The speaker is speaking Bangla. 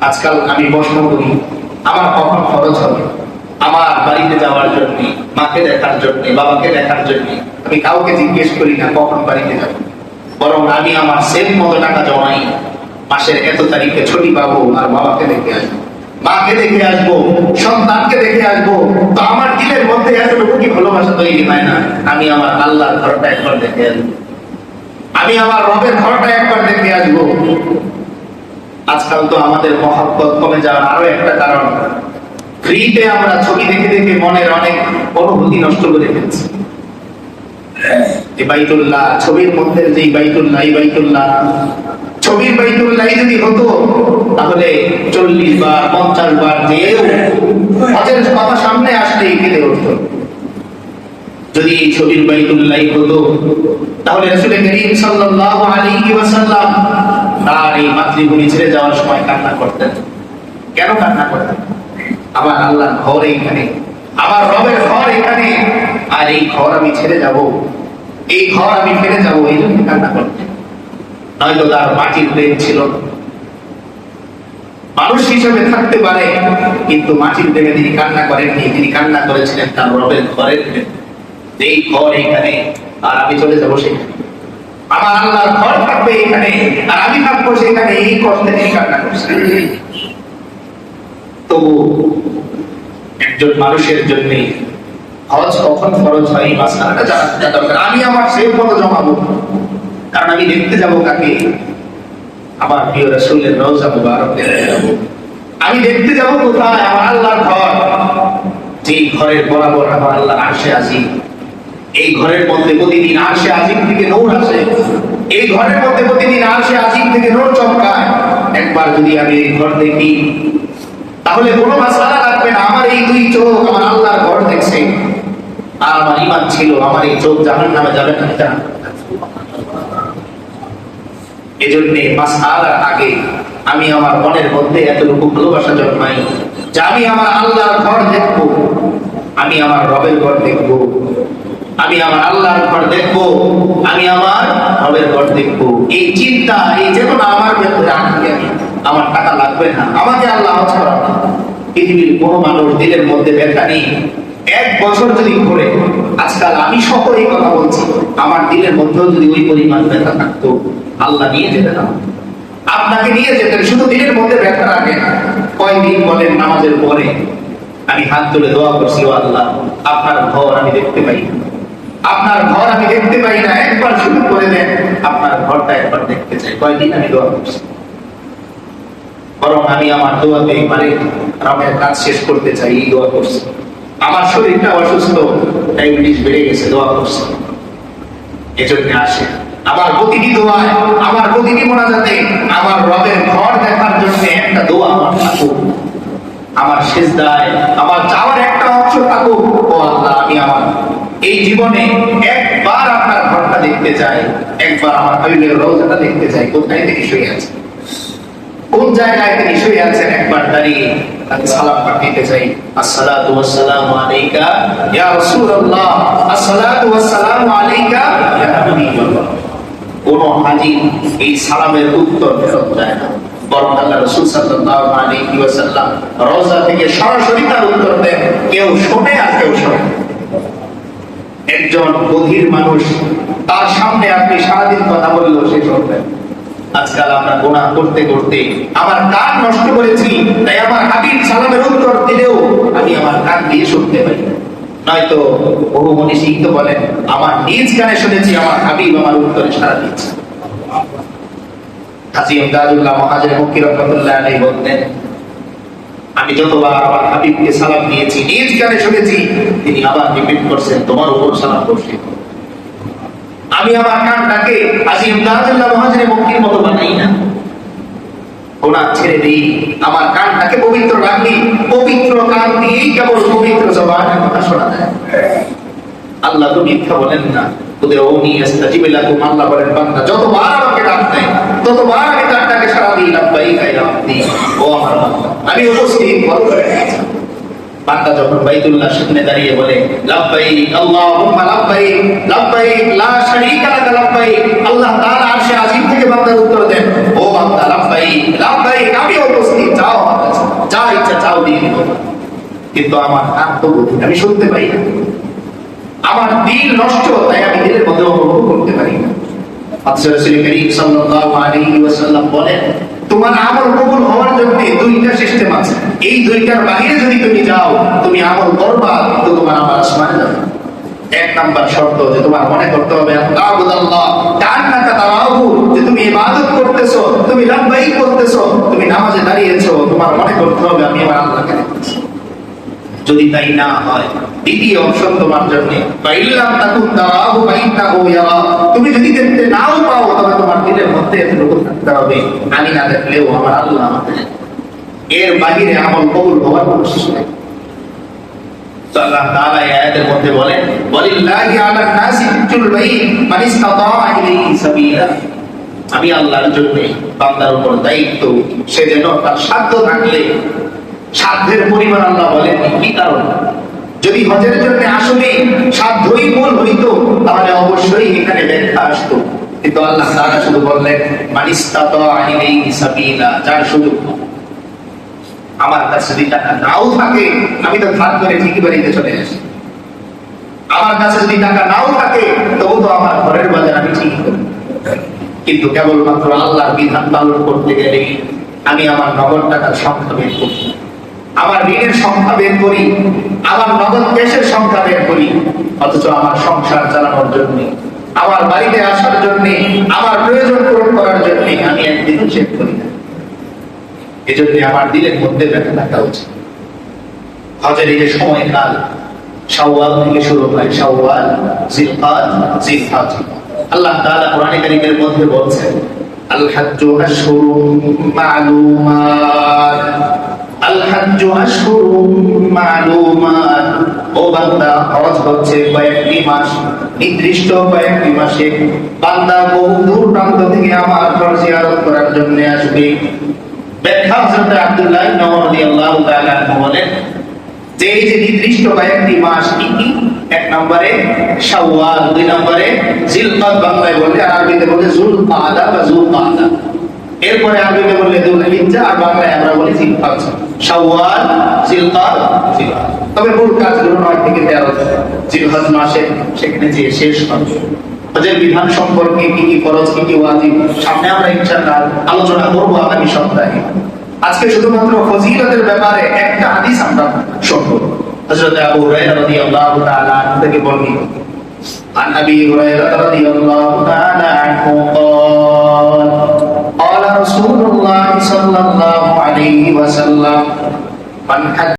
আজকাল আমি প্রশ্ন করি, আমার কখন খরচ হবে? আমার বাড়িতে যাওয়ার জন্য, মাকে দেখার জন্য, বাবাকে দেখার জন্য, আমি কাউকে জিজ্ঞেস করি না কখন বাড়িতে যাব। বরং আমি আমার সেম মতো টাকা জমাই মাসের এত তারিখে ছুটি পাবো আর বাবাকে দেখে আসব, মাকে দেখে আসব, সন্তানকে দেখে আসব। তো আমার দিলের মধ্যে এতটুকু কি ভালোবাসা তৈরি হয় না, আমি আমার আল্লাহর ঘরটা একবার দেখে আসব। আমি আমার রবের ঘরটা একবার দেখে আসব। আজকাল তো আমাদের মহব্বত কমে যাওয়ার আরও একটা কারণ, ফ্রিতে আমরা ছবি দেখে দেখে মনের অনেক অনুভূতি নষ্ট করে ফেলছি। এই বাইতুল্লাহ, ছবির মধ্যে যে বাইতুল্লাহ, এই বাইতুল্লাহ ছবির বাইতুল্লাহ যদি হতো, তাহলে চল্লিশ বার, পঞ্চাশ বার যেও। হজের কথা সামনে আসলেই কেঁদে উঠতো। যদি এই ছবির বাইতুল্লাহ হতো, তাহলে রাসূল করিম সাল্লাল্লাহু আলাইহি ওয়াসাল্লাম তার এই মাতৃভূমি ছেড়ে যাওয়ার সময় কান্না করতেন। কেন কান্না করতেন? আমার আল্লাহর ঘর এইখানে, আমার রবের ঘর এখানে আর এই ঘর আমি ছেড়ে যাব। এই ঘর আমি ফেলে যাব, এই জন্য কান্না করতেন। নয়তো তার মাটির প্রেম ছিল। মানুষ হিসেবে থাকতে পারে, কিন্তু মাটির প্রেমে তিনি কান্না করেননি। তিনি কান্না করেছিলেন তার রবের ঘরের এই ঘর এইখানে, আর আমি চলে যাব সেখানে। আমার আল্লাহর ঘর থাকবে এখানে, আর আমি থাকব সেখানে, এই কষ্টে তিনি কান্না করছেন। তবু একজন মানুষের জন্য হজ কখন খরচ হয় এই মাসখানাটা জানা দরকার। আমি আমার সেই কারণ আমি দেখতে যাব কাকে? আমার প্রিয় রসুলের রোজা মুবারক দেখতে যাব। আমি দেখতে যাব কোথায়? আমার আল্লাহর ঘর। যেই ঘরের বরাবর আমার আল্লাহর আশে আসি এই ঘরের মধ্যে প্রতিদিন আসে আজিম থেকে নূর আসে। এই ঘরের মধ্যে প্রতিদিন আসে আজিম থেকে নূর চমকায়। একবার যদি আমি এই ঘর দেখি, তাহলে কোনো মাসালা লাগবে না। আমার এই দুই চোখ আমার আল্লাহর ঘর দেখছে। আর আমার ইমান ছিল, আমার এই চোখ জাহান নামে যাবে না। এটা মাস মাসালার আগে আমি আমার মনের মধ্যে এতটুকু ভালোবাসা জন্মাই যে আমি আমার আল্লাহর ঘর দেখব। আমি আমার রবের ঘর দেখব। আমি আমার আল্লাহর ঘর দেখব। আমি আমার রবের ঘর দেখব। এই চিন্তা, এই চেতনা আমার ভেতরে আনতে আমি। আমার টাকা লাগবে না। আমাকে আল্লাহ করাবে পৃথিবীর কোনো মানুষ দিলের মধ্যে ব্যথা নেই। এক বছর যদি ঘুরে, আজকাল আমি এই কথা বলছি, আমার দিলের মধ্যেও যদি ওই পরিমাণ ব্যথা থাকতো, আল্লাহ নিয়ে যেতেন আমাকে। আপনাকে নিয়ে যেতেন, শুধু দিলের মধ্যে ব্যথা রাখেন কয়দিন বলেন নামাজের পরে, আমি হাত তুলে দোয়া করছি, "ও আল্লাহ, আপনার ঘর আমি দেখতে পাই না। আপনার ঘর আমি দেখতে পাই না, একবার শুরু করে দেন, আপনার ঘরটা একবার দেখতে চাই। কয়দিন আমি দোয়া করছি? বরং আমি আমার দোয়াতে মানে রবের কাজ শেষ করতে চাই, এই দোয়া করছি। আমার শরীরটা অসুস্থ ডায়াবেটিস বেড়ে গেছে, দোয়া করছি। এজন্য আসে। আমার প্রতিটি দোয়ায় আমার প্রতিটি মোনাজাতে, আমার রবের ঘর দেখার জন্য একটা দোয়া আমার থাকুক। আমার শেষ দায় আমার চাওয়ার একটা অংশ থাকুক। ও আল্লাহ, আমি আমার এই জীবনে একবার আপনার ঘরটা দেখতে চাই, একবার আমার হাবিবের রোজাটা দেখতে চাই। কোথায় থেকে শুয়ে আছে? কোন জায়গায় তিনি শুয়ে আছেন একবার দাঁড়িয়ে তাকে সালাম পাঠিয়ে চাই আসসালাতু ওয়াসসালামু আলাইকা ইয়া রাসূলুল্লাহ। আসসালাতু ওয়াসসালামু আলাইকা ইয়া কোন হাজি এই সালামের উত্তর ফেরত না। বরং আল্লাহ সাল্লাল্লাহু আলাইহি ওয়াসাল্লাম রওজা থেকে সরাসরি তার উত্তর দেন, কেউ শোনে আর কেউ শোনে একজন বধির মানুষ তার সামনে আপনি সারাদিন কথা বললেও সে শুনবেন আজকাল আমরা গোনা করতে করতে আমার কান নষ্ট করেছি, তাই আমার হাবিব সালামের উত্তর দিলেও আমি আমার কান দিয়ে শুনতে না। নয়তো বহু মনীষী তো বলেন, আমার নিজ কানে শুনেছি, আমার হাবিব আমার উত্তরে সারা দিচ্ছে হাজি ইমদাদুল্লাহ মহাজের মুক্তি রহমতুল্লাহ আলাই বলতেন, আমি যতবার আমার হাবিবকে সালাম দিয়েছি, নিজ কানে শুনেছি, তিনি আবার রিপিট করছেন, তোমার উপর সালাম করছি আমি আমার কানটাকে আজি ইমদাদুল্লাহ মহাজের মুক্তির মতো বানাই না। ওনা ছেড়ে দিই। আমার কানটাকে পবিত্র রাখি। পবিত্র কান দিয়েই কেবল পবিত্র জবানের কথা শোনা যায়। আল্লাহ তো মিথ্যা বলেন না। ওদের ওনি আস্তাজিব লাকুম। আল্লাহ বলেন, বান্দা, যতবার আমাকে ডাক ততবার আমি তার ডাকে সাড়া আশহাদি লাব্বাইকা ইয়া আব্দি ও আমার আমি উপস্থিত বড় করে বান্দা যখন বাইতুল্লাহ সামনে দাঁড়িয়ে বলে লাব্বাইক আল্লাহুম্মা লাব্বাইক লাব্বাইক লা শারীকা লাকা লাব্বাইক আল্লাহ তাআলা আরশে আজিম থেকে বান্দার উত্তর দেন ও বান্দা লাব্বাইক লাব্বাইক আমি উপস্থিত যাও যা ইচ্ছা চাও দিয়ে কিন্তু আমার কান তো বধির, আমি শুনতে পাই না। আমার দিল নষ্ট তাই আমি দিলের মধ্যে অনুভব করতে পারি না। আচ্ছা রাসূল করিম সাল্লাল্লাহু আলাইহি ওয়াসাল্লাম বলেন তোমার আমল কবুল হওয়ার জন্য দুইটা সিস্টেম আছে। এই দুইটার বাইরে যদি তুমি যাও, তুমি আমল করবা, কিন্তু তোমার আমার আসমানে যাবে এক নাম্বার শর্ত যে তোমার মনে করতে হবে আল্লাহ তারাহু যে তুমি ইবাদত করতেছো, তুমি লাব্বাইক করতেছো, তুমি নামাজে দাঁড়িয়েছো, তোমার মনে করতে হবে, আমি আমার আল্লাহকে যদি তাই না হয়, দ্বিতীয় তোমার জন্য। পাইলাম ইয়ারা। তুমি যদি দেখতে নাও পাও, তবে তোমার মধ্যে এতটুকু থাকতে হবে। আমি না দেখলেও আমার আল্লাহ আমাকে এর বাহিরে আমল কবুল হওয়ার সুযোগ নেই। আমি আল্লাহর জন্য বান্দার উপর দায়িত্ব, সে যেন তার সাধ্য থাকলে সাধ্যের পরিমাণ আল্লাহ বলেন কি কারণ? যদি হজের জন্য আসলে সাধ্যই মূল হইতো, তাহলে অবশ্যই এখানে ব্যাখ্যা আসতো। কিন্তু আল্লাহ তাআলা শুধু বললেন যার সুযোগ আমার কাছে যদি টাকা নাও থাকে, আমি তো ধার করে ঠিকই বাড়িতে চলে আসি। আমার কাছে যদি টাকা নাও থাকে, তবু তো আমার ঘরের বাজার আমি ঠিক করি। কিন্তু কেবলমাত্র আল্লাহর বিধান পালন করতে গেলে আমি আমার নগদ টাকার সংখ্যা বের করি আমার ঋণের সংখ্যা বের করি আমার নগদ ক্যাশের সংখ্যা বের করি, অথচ আমার সংসার চালানোর জন্য, আমার বাড়িতে আসার জন্য, আমার প্রয়োজন পূরণ করার জন্য আমি একদিনও চেক করি না। এজন্য আমার দিলের মধ্যে ব্যথা থাকা উচিত। হজের এই যে সময়কাল, শাওয়াল থেকে শুরু হয় শাওয়াল জিলকাদ জিলহাজ। আল্লাহ তাআলা কোরআনে কারীমের মধ্যে বলছেন, আল হাজ্জু আশহুরুম মা'লুমাত। বান্দা হজ হচ্ছে কয়েকটি মাস, নির্দিষ্ট কয়েকটি মাসে। বান্দা বহু দূর প্রান্ত থেকে আমার ঘর জিয়ারত করার জন্য আসবে। ব্যাখ্যা হযরত আব্দুল্লাহ রাদিয়াল্লাহু তাআলা বলেন, যে এই যে নির্দিষ্ট কয়েকটি মাস কি কি এক নম্বরে শাওয়াল, দুই নম্বরে জিলকাদ, বাংলায় বললে আর আরবিতে বললে জুলকাদা বা জুলকাদা। এরপরে আরবিতে বললে দুলহিজ্জা আর বাংলায় আমরা বলি জিলকাদ শাওয়াল জিলকাদ জিলকাদ তবে মূল কাজগুলো নয় থেকে তেরো জিলহজ মাসে সেখানে যে শেষ হবে হজের বিধান সম্পর্কে কি কি ফরজ কি কি ওয়াজিব সামনে আমরা ইনশাআল্লাহ আলোচনা করব আগামী সপ্তাহে আজকে শুধুমাত্র ফজিলতের ব্যাপারে একটা হাদিস আমরা শুনব হযরত আবু হুরায়রা রাদিয়াল্লাহু তাআলা আনহু থেকে বর্ণিত عن ابي هريره رضي الله تعالى عنه قال قال رسول الله صلى الله عليه وسلم من حج